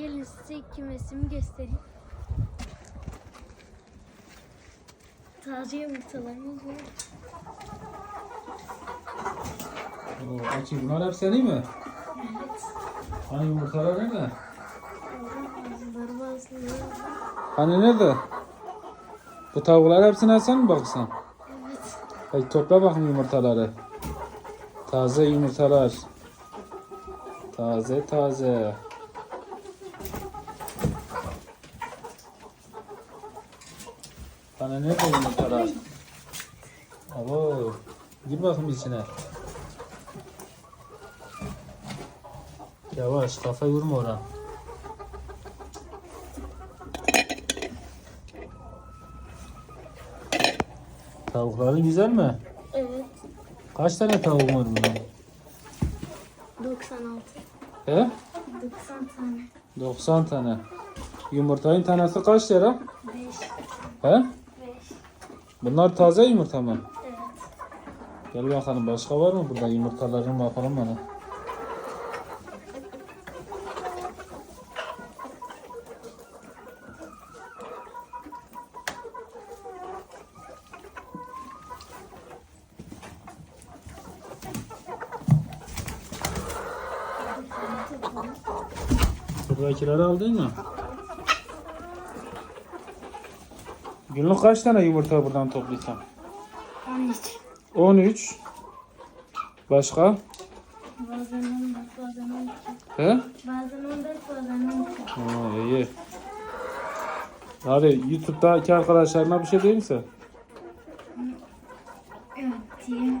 Gelin size kümesimi göstereyim. Taze yumurtalarımız var. Oo, Açı bunlar hep senin mi? Evet. Hani yumurtalar nerede? Bazıları bazıları. Hani nerede? Bu tavuklar hepsine sen mi baksan? Evet. Hadi topla bakın yumurtaları. Taze yumurtalar. Taze taze. Hani nerede yumurtalar? Abo. Gir bakayım içine. Yavaş kafa vurma oradan. Tavukları güzel mi? Evet. Kaç tane tavuk var burada? 96. He? 90 tane. 90 tane. Yumurtanın tanesi kaç lira? 5. He? 5. Bunlar taze yumurta mı? Evet. Gel bakalım başka var mı burada yumurtaların bakalım bana. Buradakileri aldın mı? Günlük kaç tane yumurta buradan toplayacağım? 13. 13. Başka? Bazen 14, bazen 12. He? Bazen 14, bazen 12. Ha, iyi. Abi YouTube'daki arkadaşlarına bir şey değil misin? Evet, diyeyim.